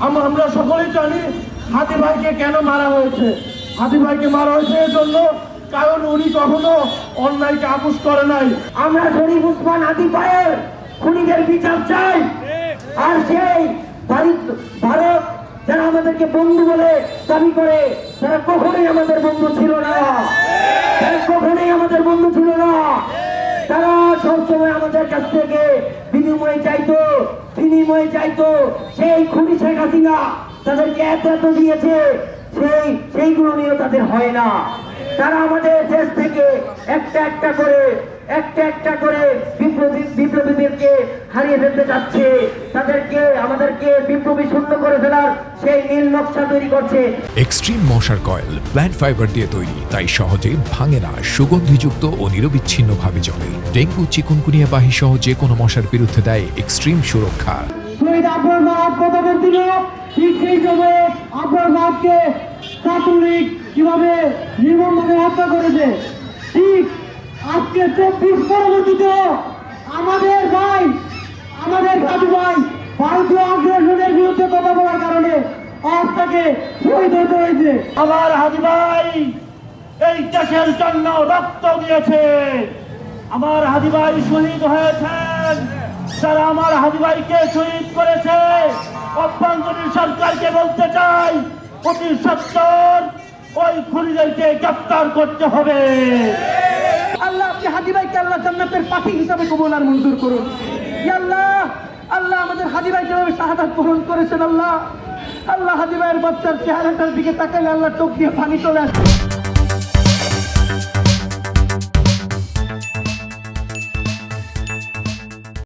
আম- আমরা সকলেই জানি হাতি ভাইকে কেন মারা হয়েছে। হাতি ভাইকে মারা হয়েছে এর জন্য কারণ উনি কখনো অন্যায়কে আপোষ করে নাই। আমরা শরীফ উসমান হাতি পায়ের খুনিদের বিচার চাই। আর সেই ভারত যারা আমাদেরকে বন্ধু বলে দাবি করে, তারা কখনোই আমাদের বন্ধু ছিল না। কখনোই আমাদের বন্ধু ছিল না। সবসময় আমাদের কাছ থেকে বিনিময় চাইতো বিনিময় চাইতো সেই খুনি শেখ হাসিনা তাদেরকে এত এত দিয়েছে, সেই সেইগুলো নিয়েও তাদের হয় না। তারা আমাদের দেশ থেকে একটা একটা করে, একটা একটা করে হারিয়ে ফেলতে যাচ্ছে তাদেরকে আমাদেরকে বিপ্লবী শূন্য করে ফেলার সেই নীল নকশা তৈরি করছে। এক্সট্রিম মশার কয়েল প্ল্যান্ট ফাইবার দিয়ে তৈরি তাই সহজে ভাঙে না সুগন্ধিযুক্ত ও নিরবিচ্ছিন্নভাবে জ্বলে। ডেঙ্গু চিকুনকুনিয়া বাহি সহ যে কোনো মশার বিরুদ্ধে দেয় এক্সট্রিম সুরক্ষা। শহীদ আব্দুল মাহাত কথা বলছিল ঠিক সেই সময়ে আব্দুল মাহাতকে ছাত্রলীগ কীভাবে নির্মমভাবে হত্যা করেছে ঠিক আজকে চব্বিশ পরবর্তীতে আমাদের আমাদের সাধু ভাই ভারতীয় আগ্রাসনের বিরুদ্ধে কথা বলার কারণে আজ শহীদ হতে হয়েছে। আমার হাজি ভাই, এই দেশের জন্য রক্ত দিয়েছে। আমার হাজি ভাই শহীদ হয়েছেন। যারা আমার হাজি ভাইকে শহীদ করেছে, অভ্যন্তরীণ সরকারকে বলতে চাই, অতি সত্তর, ওই খুনিদেরকে গ্রেপ্তার করতে হবে। আপনি হাজি ভাইকে আল্লাহ জান্নাতের পাখি হিসাবে কবুল আর মঞ্জুর করুন। আল্লাহ আল্লাহ আমাদের হাজি ভাই যেভাবে শাহাদাত পূরণ করেছেন আল্লাহ। আল্লাহ হাজি ভাইয়ের বাচ্চার চেহারাটার দিকে তাকাইলে আল্লাহ চোখ দিয়ে পানি চলে আসে।